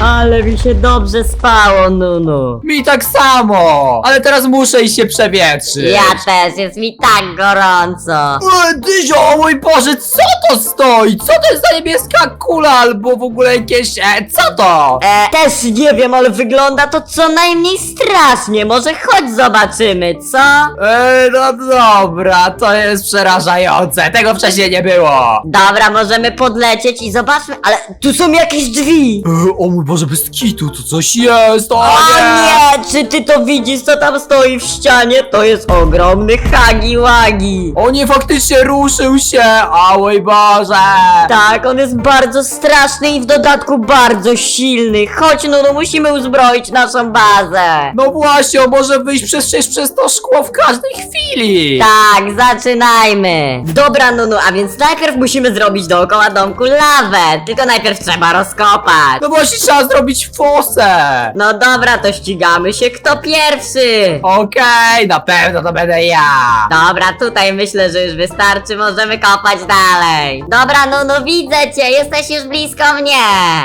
Ale mi się dobrze spało, Nunu. Mi tak samo! Ale teraz muszę iść się przewietrzyć. Ja też, jest mi tak gorąco. E, Dyzio, o mój Boże, co to stoi? Co to jest za niebieska kula albo w ogóle jakieś... E, co to? E, też nie wiem, ale wygląda to co najmniej strasznie. Może chodź zobaczymy, co? E, no dobra, to jest przerażające. Tego wcześniej nie było. Dobra, możemy podlecieć i zobaczmy, ale tu są jakieś drzwi. E, o mój Boże, bez kitu, tu coś jest, o, O nie! nie, czy ty to widzisz, co tam stoi w ścianie? To jest ogromny Hagi Wagi. O nie, faktycznie ruszył się! Mój Boże! Tak, on jest bardzo straszny i w dodatku bardzo silny. Chodź, no, no musimy uzbroić naszą bazę. No właśnie, on może wyjść przez, przez, przez to szkło w każdej chwili! Tak, zaczynajmy. Dobra, Nunu, a więc najpierw musimy zrobić dookoła domku lawę. Tylko najpierw trzeba rozkopać. No właśnie, trzeba zrobić fosę! No dobra, to ścigamy się, kto pierwszy. Okej, na pewno to będę ja! Dobra, tutaj myślę, że już wystarczy, możemy kopać dalej. Dobra, Nunu, widzę cię, jesteś już blisko mnie.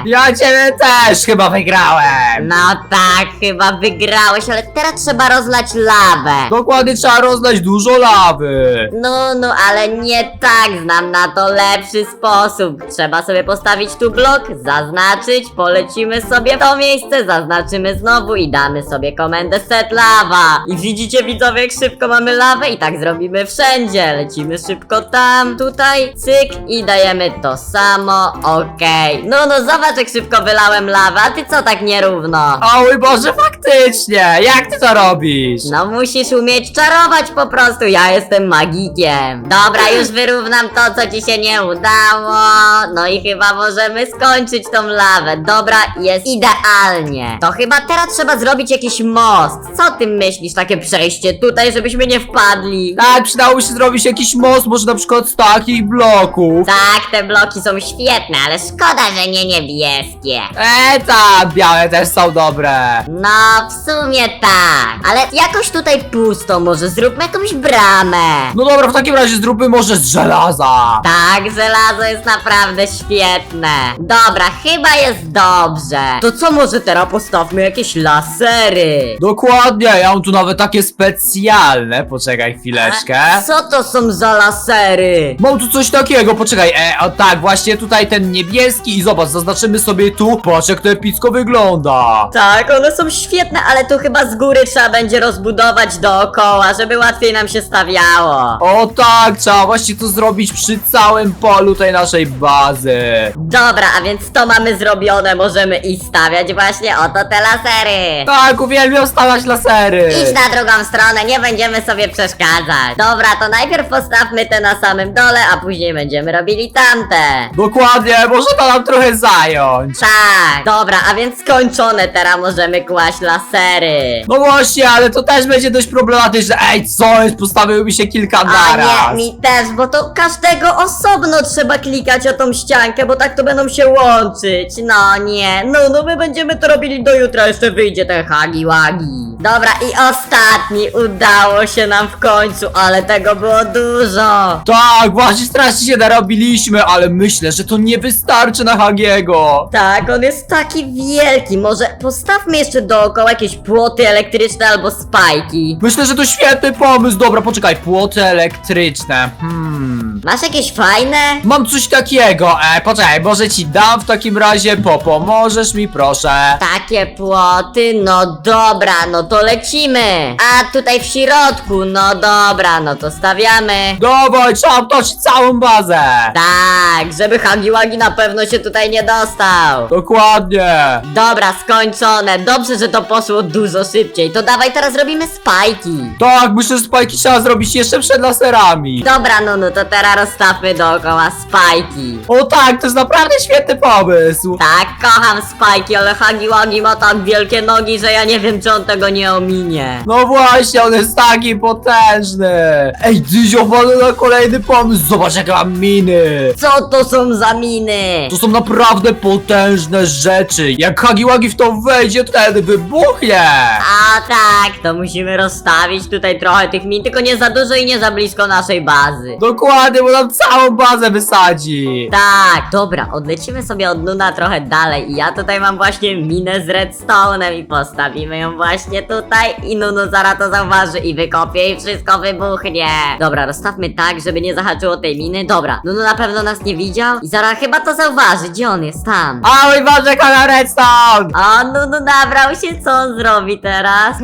Ja ciebie też chyba wygrałem! No tak, chyba wygrałeś, ale teraz trzeba rozlać lawę. Dokładnie trzeba rozlać dużo lawy! No, no, ale nie tak, znam na to lepszy sposób. Trzeba sobie postawić tu blok, zaznaczyć, polecimy sobie to miejsce, zaznaczymy znowu i damy sobie komendę set lava. I widzicie widzowie, jak szybko mamy lawę i tak zrobimy wszędzie. Lecimy szybko tam, tutaj, cyk i dajemy to samo, okej. No, no, zobacz jak szybko wylałem lawę, a ty co tak nierówno? O mój Boże, faktycznie! Jak ty to robisz? No musisz umieć czarować po prostu, ja jestem magikiem. Dobra, już wyrównam to, co ci się nie udało. No i chyba możemy skończyć tą lawę. Dobra, jest idealnie. To chyba teraz trzeba zrobić jakiś most. Co ty myślisz, takie przejście tutaj, żebyśmy nie wpadli? Tak, przydałoby się zrobić jakiś most, może na przykład z takich bloków. Tak, te bloki są świetne, ale szkoda, że nie niebieskie. E, tak, białe też są dobre. No, w sumie tak. Ale jakoś tutaj pusto, może zróbmy jakąś bramę. No dobra, w takim razie zróbmy może z żelaza. Tak, żelazo jest naprawdę świetne. Dobra, chyba jest dobrze. To co może teraz postawmy jakieś lasery? Dokładnie, ja mam tu nawet takie specjalne. Poczekaj chwileczkę. Co to są za lasery? Mam tu coś takiego, poczekaj, e, o tak, właśnie tutaj ten niebieski i zobacz, zaznaczymy sobie tu, patrz jak to epicko wygląda. Tak, one są świetne, ale tu chyba z góry trzeba będzie rozbudować dookoła, żeby łatwiej nam się stawiało. O tak, trzeba właśnie to zrobić przy całym polu tej naszej bazy. Dobra, a więc to mamy zrobione, możemy i stawiać właśnie oto te lasery. Tak, uwielbiam stawiać lasery. Idź na drugą stronę, nie będziemy sobie przeszkadzać. Dobra, to najpierw postawmy te na samym dole, a później będziemy robili tamte. Dokładnie, może to nam trochę zająć. Tak, dobra, a więc skończone, teraz możemy kłaść lasery. No właśnie, ale to też będzie dość problematyczne. Ej, co jest? Postawiły mi się kilka A naraz. nie, mi też, bo to każdego osobno trzeba klikać o tą ściankę, bo tak to będą się łączyć. No nie, no, no my będziemy to robili do jutra, jeszcze wyjdzie ten hagi wagi. Dobra, i ostatni, udało się nam w końcu, ale tego było dużo. Tak, właśnie strasznie się narobiliśmy, ale myślę, że to nie wystarczy na Hagiego. Tak, on jest taki wielki, może postawmy jeszcze dookoła jakieś płoty elektryczne albo spajki. Myślę, że to świetny pomysł. Dobra, poczekaj, płoty elektryczne. Hmm. Masz jakieś fajne? Mam coś takiego. E, poczekaj, może ci dam w takim razie, po pomożesz mi, proszę. Takie płoty, no dobra, no to lecimy. A tutaj w środku, no dobra, no to stawiamy. Dawaj, trzeba obtoczyć całą bazę. Tak, żeby Hagiłagi na pewno się tutaj nie dostał. Dokładnie. Dobra, skończone. Dobrze, że to poszło dużo szybciej. To dawaj teraz robimy spajki. Tak, myślę, że spajki trzeba zrobić jeszcze przed laserami. Dobra, no no to teraz rozstawmy dookoła spajki. O tak, to jest naprawdę świetny pomysł. Tak, kocham spajki, ale Hagiłagi ma tak wielkie nogi, że ja nie wiem, czy on tego nie mnie ominie. No właśnie, on jest taki potężny! Ej, Dyzio, wpadłem na kolejny pomysł! Zobacz, jakie mam miny! Co to są za miny? To są naprawdę potężne rzeczy! Jak Hagiwagi w to wejdzie, to wtedy wybuchnie! A tak, to musimy rozstawić tutaj trochę tych min, tylko nie za dużo i nie za blisko naszej bazy. Dokładnie, bo nam całą bazę wysadzi! Tak, dobra, odlecimy sobie od Nuna trochę dalej i ja tutaj mam właśnie minę z redstone'em i postawimy ją właśnie tutaj i Nunu zaraz to zauważy i wykopie i wszystko wybuchnie. Dobra, rozstawmy tak, żeby nie zahaczyło tej miny. Dobra, Nunu na pewno nas nie widział i zaraz chyba to zauważy. Gdzie on jest? Tam. A mój Boże, kolor redstone! O, Nunu nabrał się, co on zrobi teraz?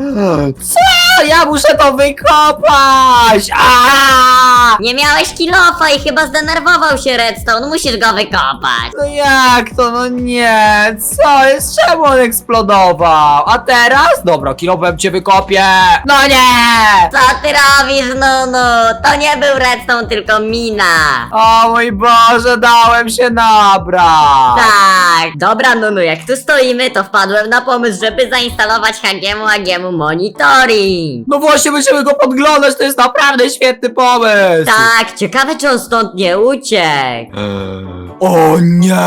Co? Ja muszę to wykopać! Aaaa! Nie miałeś kilofa i chyba zdenerwował się redstone, musisz go wykopać. No jak to? No nie! Co jest? Czemu on eksplodował? A teraz? Dobra, kilofem cię wykopię! No nie! Co ty robisz, Nunu? To nie był redstone, tylko mina. O mój Boże, dałem się nabrać! Tak, dobra Nunu, jak tu stoimy, to wpadłem na pomysł, żeby zainstalować Hagiemu Agiemu monitoring. No właśnie, będziemy go podglądać, to jest naprawdę świetny pomysł! Tak, ciekawe czy on stąd nie uciekł. Eee, O nie!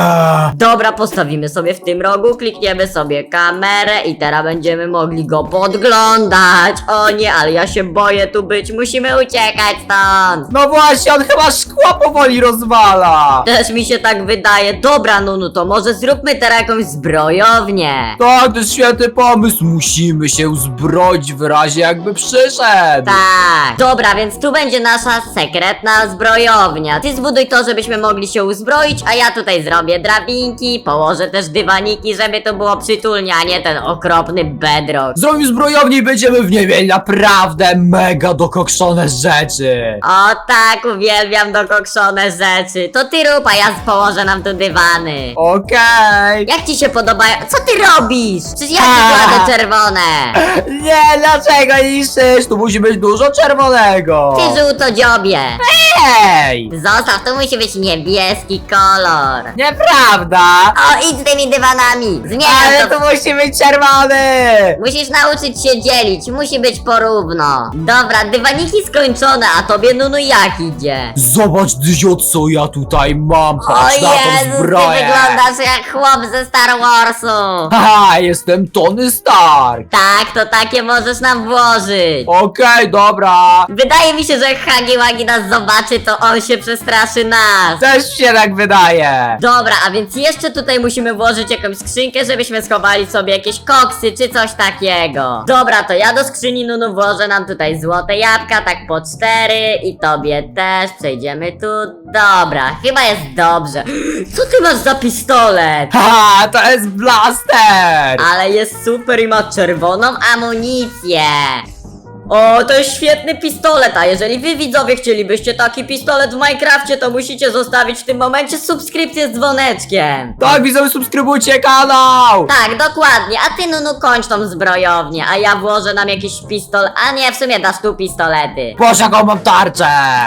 Dobra, postawimy sobie w tym rogu, klikniemy sobie kamerę i teraz będziemy mogli go podglądać. O nie, ale ja się boję tu być, musimy uciekać stąd. No właśnie, on chyba szkło powoli rozwala! Też mi się tak wydaje. Dobra Nunu, to może zróbmy teraz jakąś zbrojownię. Tak, to jest świetny pomysł, musimy się uzbroić w razie jakby przyszedł! Tak. Dobra, więc tu będzie nasza sekretna zbrojownia. Ty zbuduj to, żebyśmy mogli się uzbroić, a ja tutaj zrobię drabinki, położę też dywaniki, żeby to było przytulnie, a nie ten okropny bedrock. Zrobimy zbrojownię i będziemy w niej mieli naprawdę mega dokokszone rzeczy! O tak, uwielbiam dokokszone rzeczy. To ty rób, a ja położę nam tu dywany. Okej! Jak ci się podobają? Co ty robisz? Przecież ja ci A. kładę czerwone. Nie, dlaczego niszczysz? Tu musi być dużo czerwonego! Ty żółto dziobie. Ej! Zostaw, to musi być niebieski kolor. Nieprawda! O, idź z tymi dywanami. Zmieniam Ale to. tu musi być czerwony! Musisz nauczyć się dzielić, musi być porówno. Dobra, dywaniki skończone, a tobie Nunu jak idzie? Zobacz, Dyzio, co ja tutaj mam! O Patrz na tą Jezus, ty zbroję! wyglądasz jak chłop ze Star Warsu. Haha, jestem Tony Stark! Tak, to takie możesz nam włożyć. Okej, dobra! Wydaje mi się, że jak Hagi Wagi nas zobaczy, to on się przestraszy nas. Też się tak wydaje! Dobra, a więc jeszcze tutaj musimy włożyć jakąś skrzynkę, żebyśmy schowali sobie jakieś koksy czy coś takiego. Dobra, to ja do skrzyni Nunu włożę nam tutaj złote jabłka, tak po cztery i tobie też. Przejdziemy tu. Dobra, chyba jest dobrze. Co ty masz za pistolet? Haha, to jest blaster! Ale jest super i ma czerwoną amunicję. O, to jest świetny pistolet, a jeżeli wy widzowie chcielibyście taki pistolet w Minecrafcie, to musicie zostawić w tym momencie subskrypcję z dzwoneczkiem. Tak, widzowie, subskrybujcie kanał! Tak, dokładnie, a ty Nunu kończ tą zbrojownię, a ja włożę nam jakiś pistol, a nie, w sumie dasz tu pistolety. Boże, jaką mam tarczę!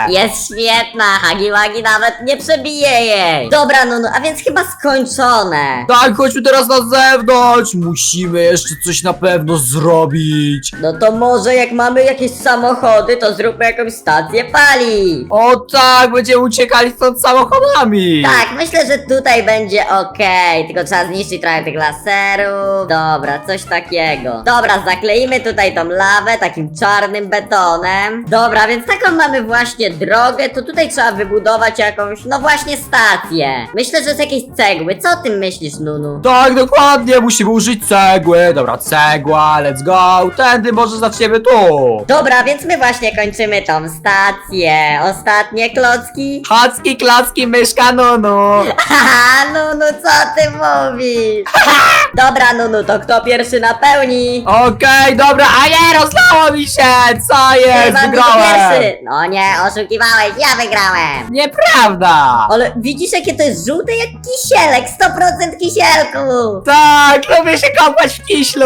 Jest świetna, Hagiwagi nawet nie przebije jej. Dobra Nunu, a więc chyba skończone. Tak, chodźmy teraz na zewnątrz! Musimy jeszcze coś na pewno zrobić! No to może jak mamy jakieś samochody, to zróbmy jakąś stację paliw. O tak, będziemy uciekali stąd samochodami! Tak, myślę, że tutaj będzie okej, tylko trzeba zniszczyć trochę tych laserów. Dobra, coś takiego. Dobra, zakleimy tutaj tą lawę takim czarnym betonem. Dobra, więc taką mamy właśnie drogę, to tutaj trzeba wybudować jakąś, no właśnie stację. Myślę, że z jakiejś cegły. Co o tym myślisz, Nunu? Tak, dokładnie, musimy użyć cegły. Dobra, cegła, let's go. Tędy może zaczniemy tu. Dobra, więc my właśnie kończymy tą stację. Ostatnie klocki. Hacki, klacki, myszka, nunu. Haha, Nunu, co ty mówisz? Dobra, Nunu, to kto pierwszy napełni? Okej, dobra, a nie, rozlało mi się! Co jest? Był Wygrałem! pierwszy. No nie, oszukiwałeś, ja wygrałem. Nieprawda! Ale widzisz jakie to jest żółte jak kisielek, 100% kisielku. Tak, lubię się kąpać w kiślu!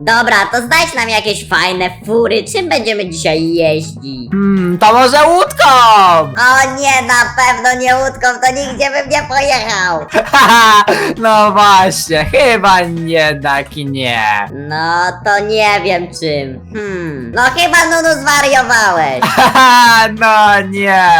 Dobra, to znajdź nam jakieś fajne fury, czym będziemy dzisiaj jeździć? Hmm, To może łódką! O nie, na pewno nie łódką, to nigdzie bym nie pojechał. Haha, no właśnie, chyba jednak nie. No to nie wiem czym. Hmm. No chyba Nunu zwariowałeś. Haha, no nie.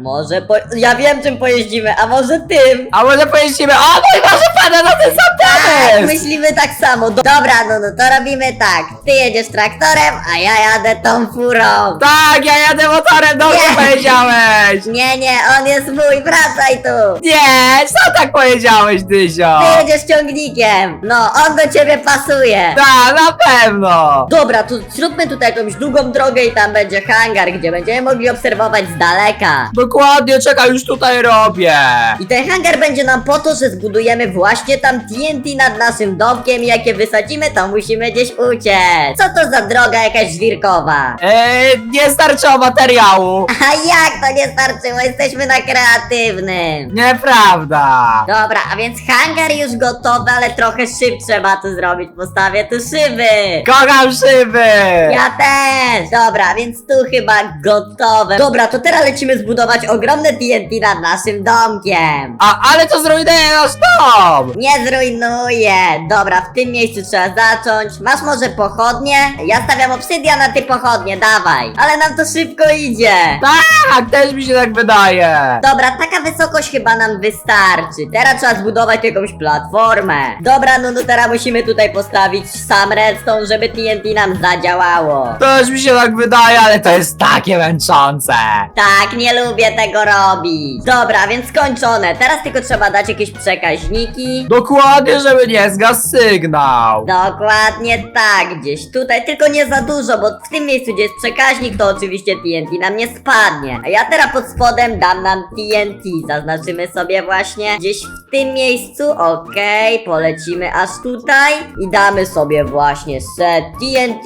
Może po... Ja wiem czym pojeździmy, a może tym? A może pojeździmy, o mój Boże, pada na ten sam Tak, pomysł! myślimy tak samo. Do- Dobra, Nunu, to robimy tak. Ty jedziesz traktorem, a ja jadę tą furą. Tak, ja jadę motorem, dobrze Nie. powiedziałeś! Nie, nie, on jest mój, wracaj tu. Nie, co tak powiedziałeś, Dyzio? Ty jedziesz ciągnikiem. No, on do ciebie pasuje. Tak, na pewno! Dobra, to zróbmy tutaj jakąś długą drogę i tam będzie hangar, gdzie będziemy mogli obserwować z daleka. Dokładnie, czekaj, już tutaj robię! I ten hangar będzie nam po to, że zbudujemy właśnie tam TNT nad naszym domkiem i jak je wysadzimy, to musimy gdzieś uciec. Co to za droga jakaś żwirkowa? Eee, nie starczyło materiału! A jak to nie starczyło? Jesteśmy na kreatywnym. Nieprawda! Dobra, a więc hangar już gotowy, ale trochę szyb trzeba tu zrobić. Postawię tu szyby. Kocham szyby! Ja też! Dobra, więc tu chyba gotowe. Dobra, to teraz lecimy zbudować ogromne TNT nad naszym domkiem. A, ale to zrujnuje nasz dom! Nie zrujnuję! Dobra, w tym miejscu trzeba zacząć. Masz może pochodnie? Ja stawiam obsydian, a ty pochodnie, dawaj. Ale nam to szybko idzie. Tak, też mi się tak wydaje! Dobra, taka wysokość chyba nam wystarczy. Teraz trzeba zbudować jakąś platformę. Dobra, no, no teraz musimy tutaj postawić sam redstone, żeby TNT nam zadziałało. Też mi się tak wydaje, ale to jest takie męczące! Tak, nie lubię tego robić. Dobra, więc skończone. Teraz tylko trzeba dać jakieś przekaźniki. Dokładnie, żeby nie zgasł sygnał! Dokładnie tak, gdzieś tutaj, tylko nie za dużo, bo w tym miejscu, gdzie jest przekaźnik, to oczywiście TNT nam nie spadnie. A ja teraz pod spodem dam nam TNT, zaznaczymy sobie właśnie gdzieś w tym miejscu, okej, polecimy aż tutaj i damy sobie właśnie set TNT.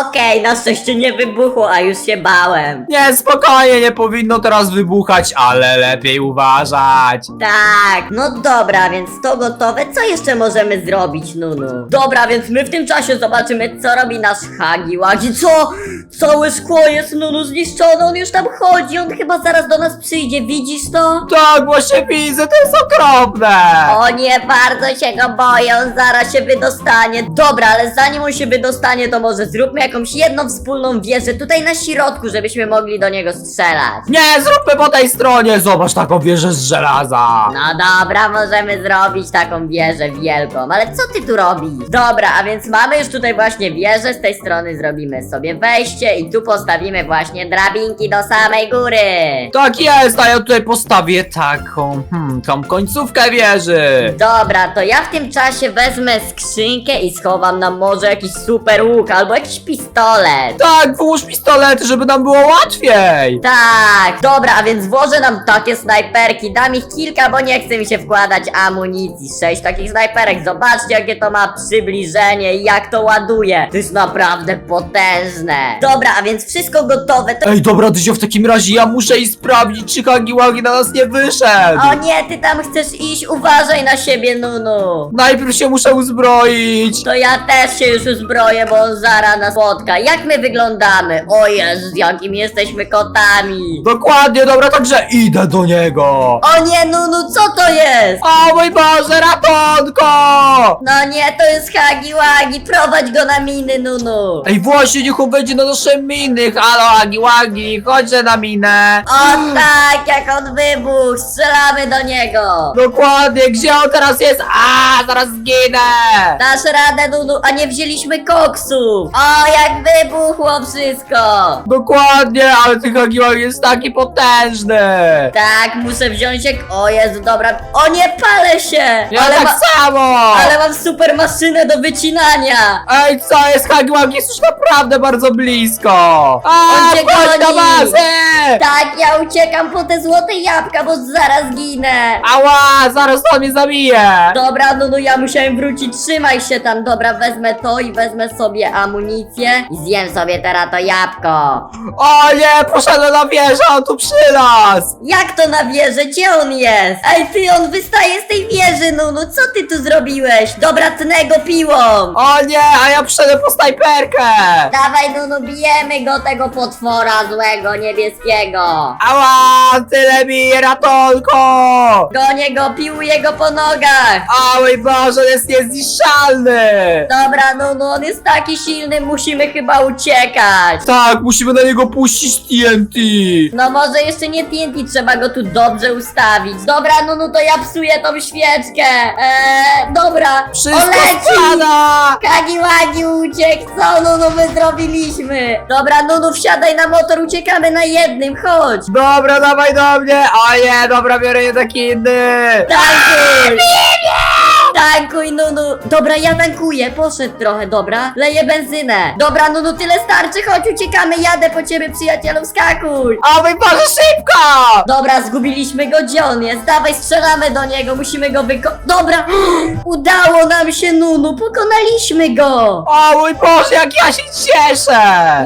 Okej, na szczęście nie wybuchło, a już się bałem. Nie, spokojnie, nie powinno teraz wybuchać, ale lepiej uważać! Tak, no dobra, więc to gotowe. Co jeszcze możemy zrobić, Nunu? Dobra, więc my w tym czasie zobaczymy, co robi nasz Hagi Wagi. Co? Całe szkło jest, Nunu, zniszczone, on już tam chodzi, on chyba zaraz do nas przyjdzie, widzisz to? Tak, właśnie widzę, to jest okropne! O nie, bardzo się go boję, on zaraz się wydostanie. Dobra, ale zanim on się wydostanie, to może zróbmy jakąś jedną wspólną wieżę tutaj na środku, żebyśmy mogli do niego strzelać. Nie, zróbmy po tej stronie, zobacz taką wieżę z żelaza! No dobra, możemy zrobić taką wieżę wielką, ale co ty tu robisz? Dobra, a więc mamy już tutaj właśnie wieżę, z tej strony zrobimy sobie wejście i tu postawimy właśnie drabinki do samej góry. Tak jest, a ja tutaj postawię taką, hmm, tą końcówkę wieży! Dobra, to ja w tym czasie wezmę skrzynkę i schowam nam może jakiś super łuk albo jakiś pistolet. Tak, włóż pistolety, żeby nam było łatwiej! Tak, dobra, a więc włożę nam takie snajperki, dam ich kilka, bo nie chcę mi się wkładać amunicji. Sześć takich snajperek, zobaczcie jakie to ma przybliżenie i jak to ładuje. To jest naprawdę potężne. Dobra, a więc wszystko gotowe, to... Ej, dobra, Dyzio, w takim razie ja muszę i sprawdzić, czy Hagiwagi na nas nie wyszedł! O nie, ty tam chcesz iść, uważaj na siebie, Nunu. Najpierw się muszę uzbroić! To ja też się już uzbroję, bo on zaraz nas spotka. Jak my wyglądamy? O Jezus, jakimi jesteśmy kotami. Dokładnie, dobra, także idę do niego! O nie, Nunu, co to jest? O mój Boże, ratunko! No nie, to jest Hagi Wagi, prowadź go na miny, Nunu. Ej, właśnie, niech on wejdzie na nasze miny! Halo, Hagiwagi, chodźże na minę! O tak, jak on wybuchł, strzelamy do niego. Dokładnie, gdzie on teraz jest? A, zaraz zginę! Dasz radę, Nunu, a nie wzięliśmy koksów. O, jak wybuchło wszystko. Dokładnie, ale ten Hagiwagi jest taki potężny! Tak, muszę wziąć jak... O Jezu, dobra. O nie, palę się. Ja ale, tak ma... samo! ale mam super maszynę do wycinania. Ej, co jest? Hagiwagi jest już naprawdę bardzo blisko! A, On cię chodź do goni. Tak, ja uciekam po te złote jabłka, bo zaraz ginę. Ała, zaraz on mnie zabije! Dobra, no no ja musiałem wrócić, trzymaj się tam, dobra, wezmę to i wezmę sobie amunicję i zjem sobie teraz to jabłko. O nie, poszedłem na wieżę, on tu przy nas! Jak to na wieży? Gdzie on jest? Ej, ty, on wystaje z tej wieży, Nunu, co ty tu zrobiłeś? Dobra, tnę go piłą. O nie, a ja przyszedłem po snajperkę! Dawaj, Nunu, bijemy go, tego potwora złego, niebieskiego. Ała, tyle mi ratunku! Gonię go, piłuję go po nogach. O mój Boże, on jest niezniszczalny! Dobra, no, no, on jest taki silny, musimy chyba uciekać. Tak, musimy na niego puścić TNT! No może jeszcze nie TNT, trzeba go tu dobrze ustawić. Dobra, no, no to ja psuję tą świeczkę. Eee, dobra. Wszystko leci! spada! Kagi Wagi uciekł, co no no my zrobiliśmy? Dobra, no no wsiadaj na motor, uciekamy na jednym, chodź! Dobra, dawaj do mnie! O nie, dobra, biorę jednak inny! Tankuj! Tankuj, no. Dobra, ja tankuję, poszedł trochę, dobra? Leję benzynę. Dobra, no tyle starczy, chodź uciekamy, jadę po ciebie przyjacielu, skakuj! O mój Boże, szybko! Dobra, zgubiliśmy go, gdzie on jest? Dawaj, strzelamy do niego, musimy go wyko... Dobra! Udało nam się, Nunu, pokonaliśmy go! O mój Boże, jak ja się cieszę!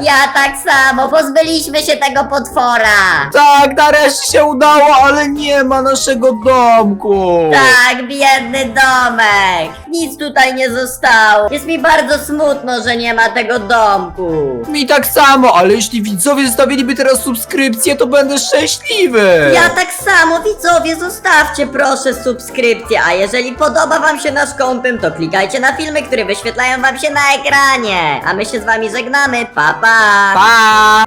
Ja tak samo, pozbyliśmy się tego potwora! Tak, nareszcie się udało, ale nie ma naszego domku! Tak, biedny domek! Nic tutaj nie zostało. Jest mi bardzo smutno, że nie ma tego domku. Mi tak samo, ale jeśli widzowie zostawiliby teraz subskrypcję, to będę szczęśliwy! Ja tak samo, widzowie, zostawcie proszę subskrypcję, a jeżeli podoba wam się nasz content, to klikajcie na filmy, które wyświetlają wam się na ekranie. A my się z wami żegnamy, pa pa! Pa!